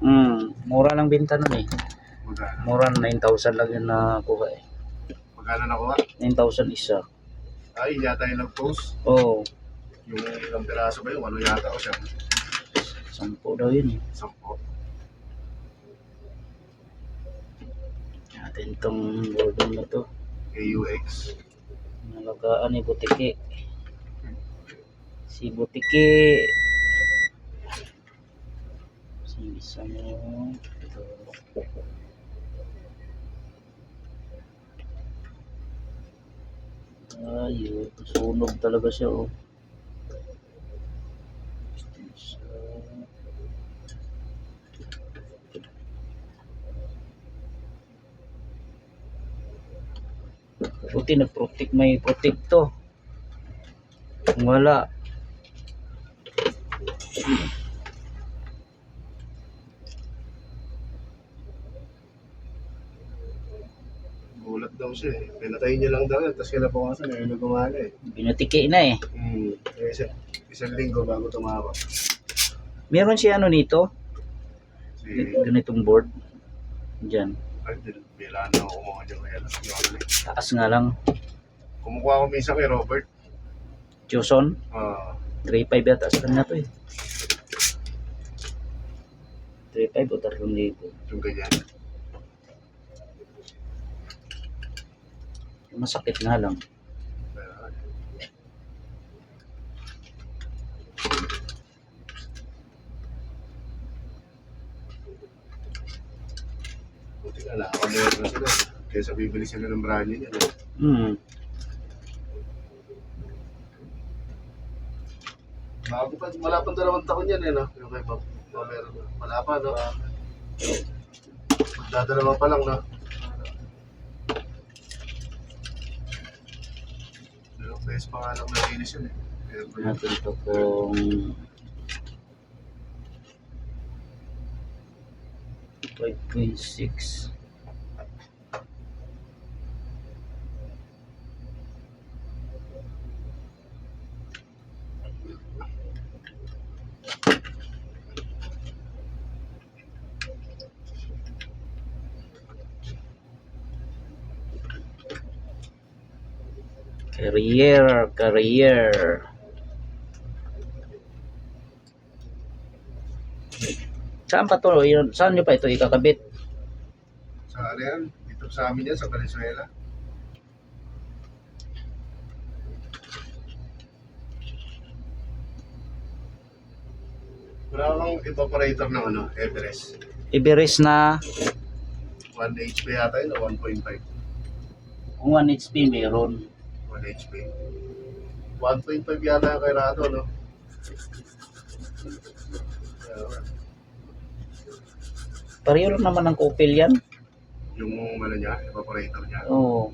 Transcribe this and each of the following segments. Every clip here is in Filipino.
Hmm, mura lang binta nun eh. Magkano? Mura 9,000 lang yun nakuha eh. Magkano nakuha? 9,000 isa. Ay, yata yung nag-post. Oo, oh, Yung ilang piraso ba yung ano yata o siya? 10 daw yun eh. Sampo. Natin tong boarding na to. AUX. Nalagaan ni Butiki. Si Butiki. Isa mo. Ito. Ayun. Sunog talaga siya oh. Buti nag-protect, may protect to. Wala, daw siya eh. Pinatay niya lang daw yun. Tapos kinabukasan eh. Ano gumana eh. binatiki na eh. Hmm. Eh, isa, isang linggo bago tumawa. Meron siya ano nito, Si... ganitong board. Diyan. Ay, din. Bila na ako kumuha niya kaya. Yung ano. Taas nga lang. Kumukuha ko minsan kay Robert. Joson, Ah, 3.5 yata sa kanya to eh. 3.5 o 3,000. yung ganyan. Masakit nga lang. Kaya, Buti nga, nakakamura na sila. Kaysa bibili sila ng brand new niya. Hmm. Bago pa, wala pang dalawang taon yan eh, no? Yung kay Bob. Meron na. Wala pa, no? Dadalawa pa lang, no? Beses pa nga lang nalinis yun eh. Kaya. Natin to kung Five point six. Career, career. Saan pa to? Saan nyo pa ito ikakabit? Sa ano yan? Dito sa amin yan, sa Valenzuela. Wala kang evaporator ng ano, Everest. Everest na 1 HP yata yun, o 1.5. kung 1 HP meron. 1 HP. 1.5 yata yung kay Rado, no? Pareho lang naman ng kupil yan. yung ano niya, evaporator niya. Oo.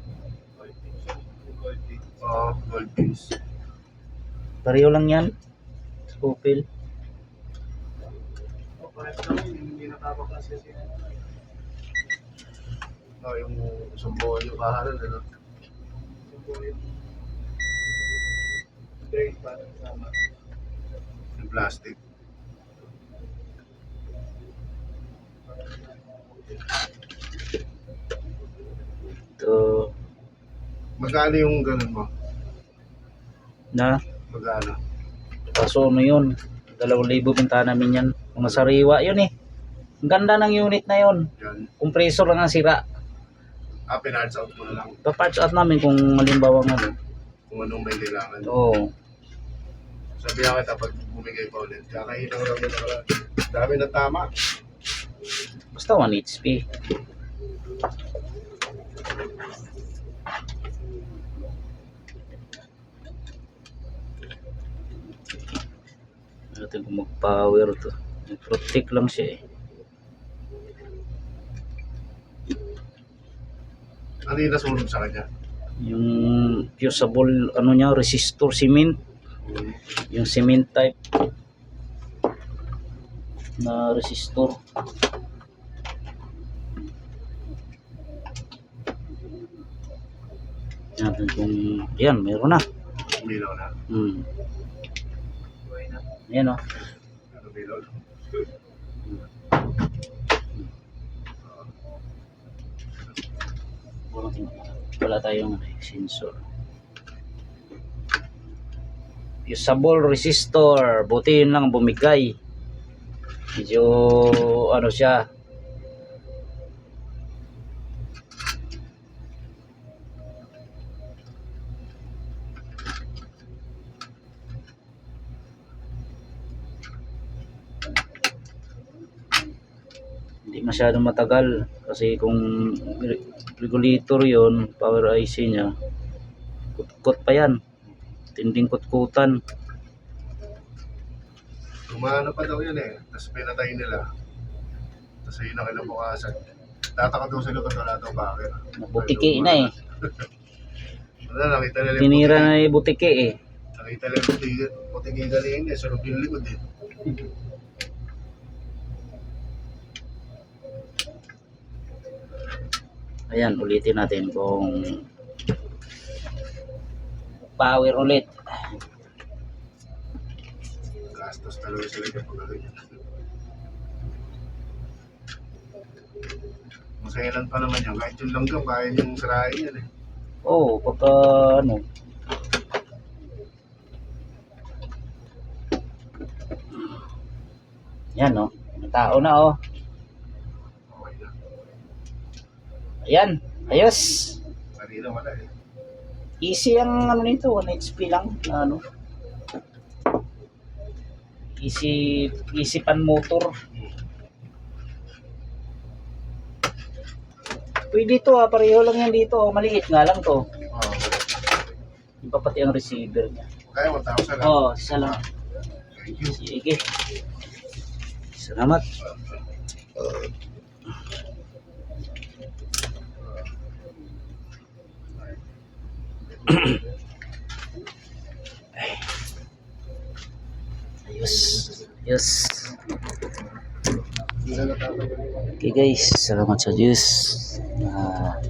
Oh, gold beans. Pareho lang yan. Kupil. Oh, yung sumbuhan yung kahanan, ano? Yung plastic. Ito Magkano yung ganun mo? na. Magkano? Kaso ano yun? Dalawang libo binta namin yan. Mga sariwa yun eh. Ang ganda ng unit na yun. Yan. Compressor lang ang sira. Ah, pinarts out mo na lang Pa-parts out namin kung malimbawa ano. kung anong may kailangan. Oo. Sabihan kita pag bumigay pa ulit. Kakahinaw lang yun. Dami na tama. Basta 1 HP. Natin kung mag-power to. Protect lang siya eh. Ano yung nasunog sa kanya? Yung fusible ano niya resistor cement, Hmm. yung cement type na resistor. Natin kung yan, meron na. Umilaw na. Hmm. Yan o. Ano, umilaw na. Wala tayong sensor. Usable resistor. Buti yun lang bumigay. Medyo ano siya. Masyadong matagal kasi kung re- regulator yon power IC niya kutkot pa yan tinding kutkutan Gumana pa daw yan eh. Tapos pinatay nila. Tapos ayun ang kinabukasan. Tataka daw sila kung wala daw bakit. butiki na eh Wala, nakita nila tinira butiki. na yung butiki eh Nakita nila yung butiki. Butiki galing eh. Sarap yung likod eh. Ayan ulitin natin kung power ulit Gastos talaga sila yung pagkaganyan. Masailan pa naman yan. Kahit yung langgam, kaya niyong sirain yan eh. oh pagka ano yan oh May tao na oh ayan ayos Kanina wala eh. Easy ang ano nito, 1 HP lang na ano. Easy easy pan motor. Pwede to ah, pareho lang yan dito. oh. Maliit nga lang to. Oo. Iba pati ang receiver niya. Kaya 1,000 lang. Oh, isa lang. Thank you. Sige. Salamat. Na natatagal. Okay guys, salamat sa Diyos. Ah,